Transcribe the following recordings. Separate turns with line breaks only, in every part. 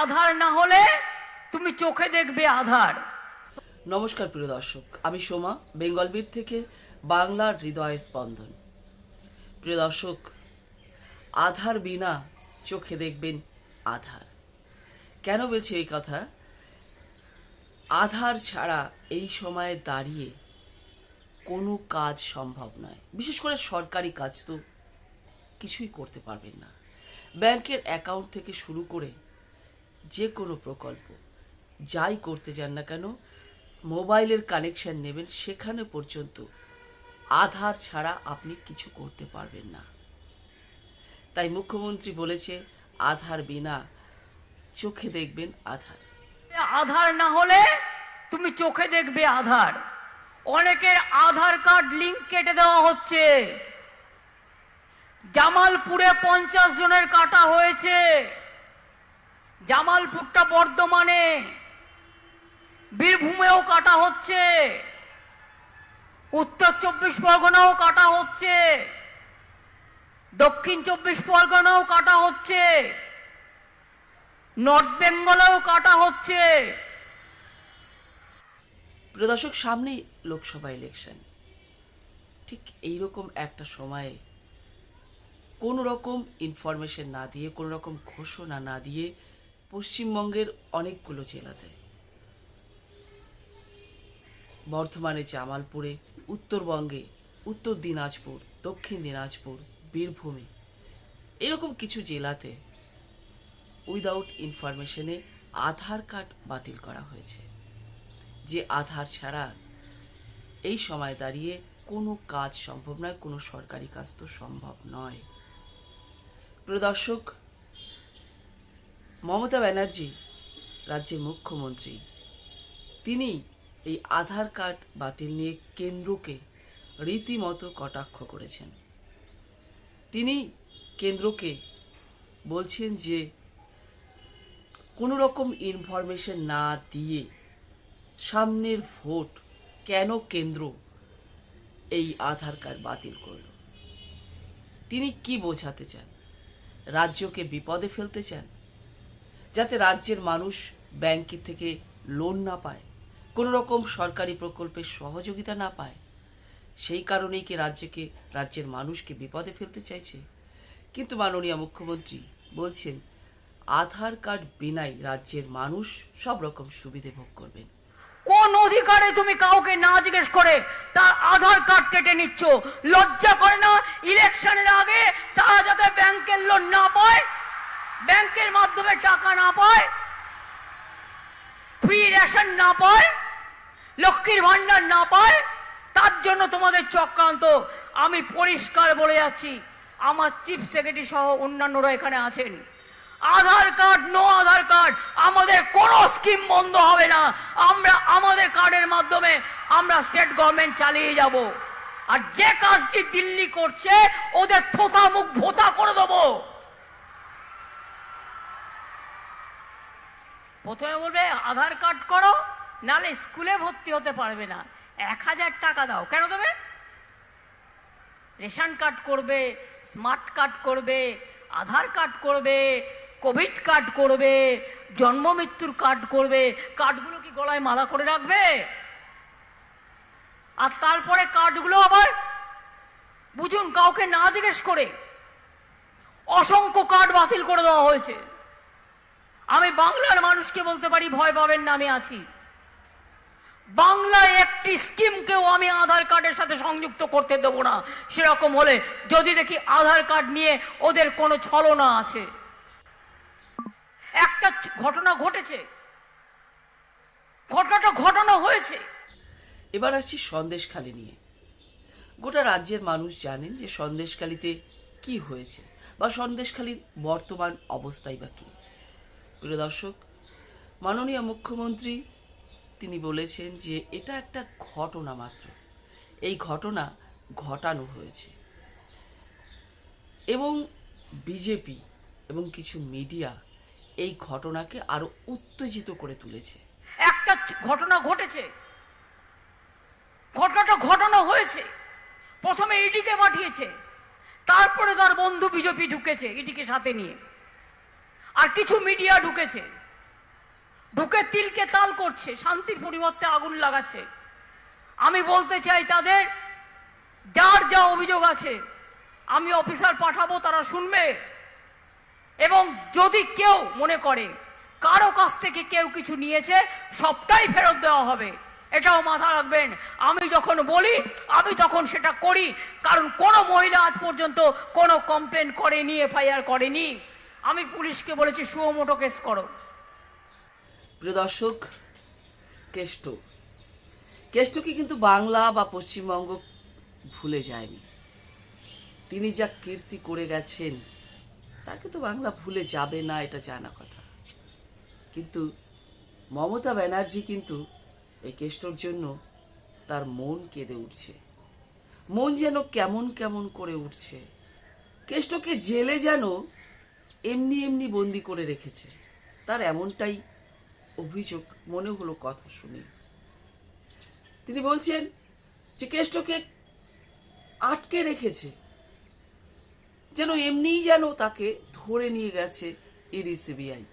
আধার না হলে তুমি চোখে দেখবে আধার।
নমস্কার প্রিয় দর্শক, আমি সোমা, বেঙ্গল বিট থেকে বাংলার হৃদয় স্পন্দন। প্রিয় দর্শক, আধার বিনা চোখে দেখবেন আধার। কেন বলছি এই কথা? আধার ছাড়া এই সময়ে দাঁড়িয়ে কোনো কাজ সম্ভব নয়। বিশেষ করে সরকারি কাজ তো কিছুই করতে পারবেন না। ব্যাংকের অ্যাকাউন্ট থেকে শুরু করে যে কোনো প্রকল্প, যাই করতে যান না কেন, মোবাইলের কানেকশন নেবেন সেখানে পর্যন্ত। আধার ছাড়া আপনি কিছু করতে পারবেন না। তাই মুখ্যমন্ত্রী বলেছে, আধার বিনা চোখে দেখবেন আধার।
আধার না হলে তুমি চোখে দেখবে আধার। অনেকের আধার কার্ড লিংক কেটে দেওয়া হচ্ছে। জামালপুরে পঞ্চাশ জনের কাটা হয়েছে। জামালপুরটা বর্ধমানে, বীরভূমেও কাটা হচ্ছে, উত্তর চব্বিশ পরগনাও কাটা হচ্ছে, দক্ষিণ চব্বিশ পরগনাও কাটা হচ্ছে, নর্থ বেঙ্গলেও কাটা হচ্ছে।
প্রিয় দর্শক, সামনেই লোকসভা ইলেকশন। ঠিক এইরকম একটা সময়ে কোনো রকম ইনফরমেশন না দিয়ে কোনো রকম ঘোষণা না দিয়ে পশ্চিমবঙ্গের অনেকগুলো জেলাতে। বর্ধমানে জামালপুরে, উত্তরবঙ্গে, উত্তর দিনাজপুর, দক্ষিণ দিনাজপুর, বীরভূমে, এরকম কিছু জেলাতে উইদাউট ইনফরমেশনে আধার কার্ড বাতিল করা হয়েছে। যে আধার ছাড়া এই সময় দাঁড়িয়ে কোনো কাজ সম্ভব নয়, কোনো সরকারি কাজ তো সম্ভব নয়। প্রিয় দর্শক মমতা ব্যানার্জি, রাজ্যের মুখ্যমন্ত্রী। তিনি এই আধার কার্ড বাতিল নিয়ে কেন্দ্রকে রীতিমতো কটাক্ষ করেছেন। তিনি কেন্দ্রকে বলছেন যে কোনো রকম ইনফরমেশন না দিয়ে সামনের ভোট কেন কেন্দ্র এই আধার কার্ড বাতিল করল? তিনি কি বোঝাতে চান? রাজ্যকে বিপদে ফেলতে চান? যাতে রাজ্যের মানুষ ব্যাংক থেকে লোন না পায় কোনো রকম সরকারি প্রকল্পের সহযোগিতা না পায়, সেই কারণেই কি রাজ্যকে, রাজ্যের মানুষকে বিপদে ফেলতে চাইছে? কিন্তু মাননীয় মুখ্যমন্ত্রী বলছেন, আধার কার্ড বিনাই রাজ্যের মানুষ সব রকম সুবিধে ভোগ করবেন।
কোন অধিকারে তুমি কাউকে না জিজ্ঞেস করে তার আধার কার্ড কেটে নিচ্ছ? লজ্জা করে না? ইলেকশনের আগে তারা যাতে ব্যাংকের লোন না পায় ব্যাংকের মাধ্যমে টাকা না পায় ফ্রি রেশন না পায়, লক্ষ্মীর ভান্ডার না পায়, তার জন্য তোমাদের চক্রান্ত। আমি পরিষ্কার বলে যাচ্ছি, আমার চিফ সেক্রেটারি সহ অন্যান্যরা এখানে আছেন। Aadhaar card no Aadhaar card, আমাদের কোনো স্কিম বন্ধ হবে না। আমরা, আমাদের কার্ডের মাধ্যমে আমরা স্টেট গভর্নমেন্ট চালিয়ে যাব। আর যে কাজটি দিল্লি করছে, ওদের থোতা মুখ ভোতা করে দেবো। প্রথমে বলবে, আধার কার্ড করো নালে স্কুলে ভর্তি হতে পারবে না। এক হাজার টাকা দাও। কেন দেবে? রেশন কার্ড করবে, স্মার্ট কার্ড করবে, আধার কার্ড করবে, কোভিড কার্ড করবে, জন্ম মৃত্যুর কার্ড করবে, কার্ডগুলো কি গলায় মালা করে রাখবে? আর তারপরে কার্ডগুলো আবার বুঝুন, কাউকে না জিজ্ঞেস করে অসংখ্য কার্ড বাতিল করে দেওয়া হয়েছে। আমি বাংলার মানুষকে বলতে পারি, ভয় পাবেন না, আমি আছি। বাংলায় একটি স্কিমকেও আমি আধার কার্ডের সাথে সংযুক্ত করতে দেব না। সেরকম হলে যদি দেখি আধার কার্ড নিয়ে ওদের কোনো ছলনা আছে। একটা ঘটনা ঘটেছে। ঘটনাটা ঘটনা হয়েছে।
এবার আসছি সন্দেশখালি নিয়ে। গোটা রাজ্যের মানুষ জানেন যে সন্দেশখালিতে কি হয়েছে বা সন্দেশখালির বর্তমান অবস্থাই বা কী। প্রিয় দর্শক, মাননীয় মুখ্যমন্ত্রী, তিনি বলেছেন যে এটা একটা ঘটনা মাত্র। এই ঘটনা ঘটানো হয়েছে। এবং বিজেপি এবং কিছু মিডিয়া এই ঘটনাকে আরও উত্তেজিত করে তুলেছে।
একটা ঘটনা ঘটেছে। ঘটনাটা ঘটনা হয়েছে। প্রথমে ইডিকে পাঠিয়েছে। তারপরে তার বন্ধু বিজেপি ঢুকেছে ইডিকে সাথে নিয়ে। আর কিছু মিডিয়া ঢুকেছে। ঢুকে তিলকে তাল করছে, শান্তির পরিবর্তে আগুন লাগাচ্ছে। আমি বলতে চাই তাদের, যার যা অভিযোগ আছে, আমি অফিসার পাঠাবো, তারা শুনবে। এবং যদি কেউ মনে করে, কারও কাছ থেকে কেউ কিছু নিয়েছে, সবটাই ফেরত দেওয়া হবে। এটাও মাথা রাখবেন, আমি যখন বলি, আমি তখন সেটা করি। কারণ কোনো মহিলা আজ পর্যন্ত কোনো কমপ্লেন করেনি এফআইআর করেনি। আমি পুলিশকে বলেছি সুমোটো কেস করো।
প্রিয় দর্শক, কেষ্ট। কেষ্টকে কিন্তু বাংলা বা পশ্চিমবঙ্গ ভুলে যায়নি। তিনি যা কীর্তি করে গেছেন, তাকে তো বাংলা ভুলে যাবে না, এটা জানা কথা। কিন্তু মমতা ব্যানার্জি কিন্তু এই কেষ্টর জন্য তার মন কেঁদে উঠছে। মন যেন কেমন কেমন করে উঠছে। কেষ্টকে জেলে যেন এমনি এমনি বন্দি করে রেখেছে। তার এমনটাই অভিযোগ, মনে হলো কথা শুনে। তিনি বলছেন যে কেষ্টকে আটকে রেখেছে। যেন এমনিই যেন তাকে ধরে নিয়ে গেছে ইডি সিবিআই।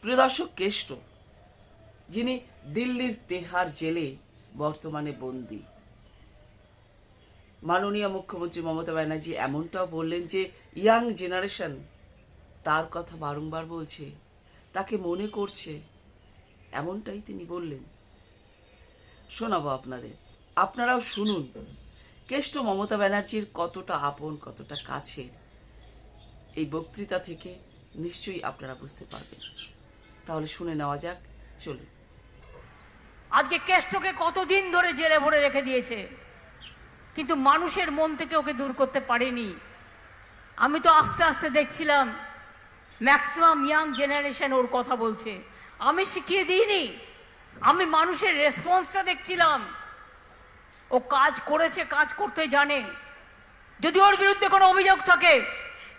প্রিয় দর্শক, কেষ্ট, যিনি দিল্লির তেহার জেলে বর্তমানে বন্দী। মাননীয় মুখ্যমন্ত্রী মমতা ব্যানার্জি এমনটাও বললেন যে ইয়াং জেনারেশন তার কথা বারংবার বলছে, তাকে মনে করছে, এমনটাই তিনি বললেন। শোনাবো আপনাদের, আপনারাও শুনুন, কেষ্ট মমতা ব্যানার্জির কতটা আপন, কতটা কাছে এই বক্তৃতা থেকে নিশ্চয়ই আপনারা বুঝতে পারবেন। তাহলে শুনে নেওয়া যাক, চলুন।
আজকে কেষ্টকে কতদিন ধরে জেলে ভরে রেখে দিয়েছে? কিন্তু মানুষের মন থেকে ওকে দূর করতে পারেনি। আমি তো আস্তে আস্তে দেখছিলাম ম্যাক্সিমাম ইয়াং জেনারেশন ওর কথা বলছে। আমি শিখিয়ে দিইনি। আমি মানুষের রেসপন্সটা দেখছিলাম। ও কাজ করেছে, কাজ করতে জানে। যদি ওর বিরুদ্ধে কোনো অভিযোগ থাকে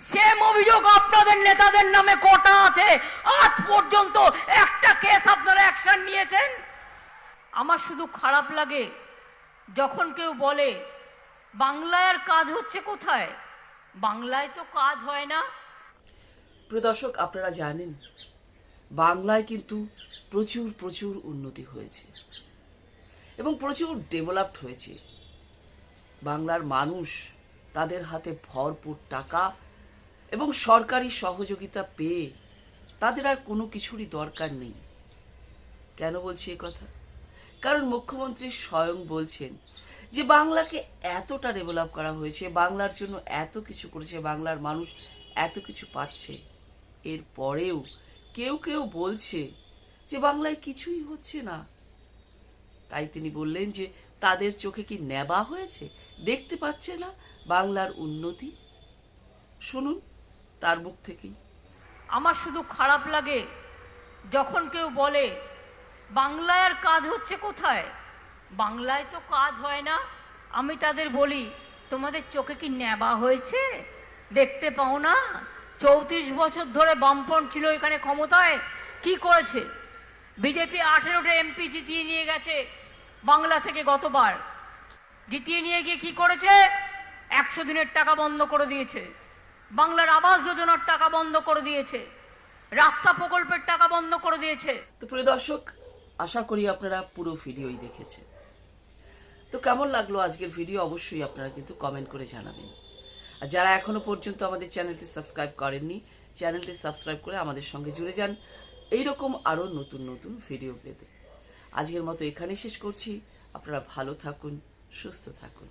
সেম অভিযোগ আপনাদের নেতাদের নামে কটা আছে? আজ পর্যন্ত একটা কেস আপনারা অ্যাকশন নিয়েছেন? আমার শুধু খারাপ লাগে যখন কেউ বলে, বাংলায় আর কাজ হচ্ছে কোথায়? বাংলায় তো কাজ হয় না।
প্রিয় দর্শক, আপনারা জানেন, বাংলায় কিন্তু প্রচুর প্রচুর উন্নতি হয়েছে এবং প্রচুর ডেভেলপড হয়েছে। বাংলার মানুষ তাদের হাতে ভরপুর টাকা এবং সরকারি সহযোগিতা পেয়ে তাদের আর কোনো কিছুরই দরকার নেই। কেন বলছি এ কথা? কারণ মুখ্যমন্ত্রী স্বয়ং বলছেন যে বাংলাকে এতটা ডেভেলপ করা হয়েছে, বাংলার জন্য এত কিছু করেছে, বাংলার মানুষ এত কিছু পাচ্ছে। এর পরেও কেউ কেউ বলছে যে বাংলায় কিছুই হচ্ছে না। তাই তিনি বললেন যে তাদের চোখে কি নেবা হয়েছে? দেখতে পাচ্ছে না বাংলার উন্নতি? শুনুন তার মুখ থেকেই।
আমার শুধু খারাপ লাগে যখন কেউ বলে, বাংলায় আর কাজ হচ্ছে কোথায়? বাংলায় তো কাজ হয় না। আমি তাদের বলি, তোমাদের চোখে কি নেবা হয়েছে? দেখতে পাও না? চৌত্রিশ বছর ধরে বামফ্রন্ট ছিল এখানে ক্ষমতায়। কি করেছে? বিজেপি আঠেরোটা এমপি জিতিয়ে নিয়ে গেছে বাংলা থেকে গতবার। জিতিয়ে নিয়ে গিয়ে কি করেছে? একশো দিনের টাকা বন্ধ করে দিয়েছে। বাংলার আবাস যোজনার টাকা বন্ধ করে দিয়েছে। রাস্তা প্রকল্পের টাকা বন্ধ করে দিয়েছে।
তো প্রিয় দর্শক, আশা করি আপনারা পুরো ভিডিওই দেখেছেন। তো কেমন লাগল আজকের ভিডিও? অবশ্যই আপনারা কিন্তু কমেন্ট করে জানাবেন। আর যারা এখনও পর্যন্ত আমাদের চ্যানেলটি সাবস্ক্রাইব করেননি, চ্যানেলটি সাবস্ক্রাইব করে আমাদের সঙ্গে জুড়ে যান। এইরকম আরও নতুন নতুন ভিডিও পেতে। আজকের মতো এখানেই শেষ করছি। আপনারা ভালো থাকুন, সুস্থ থাকুন।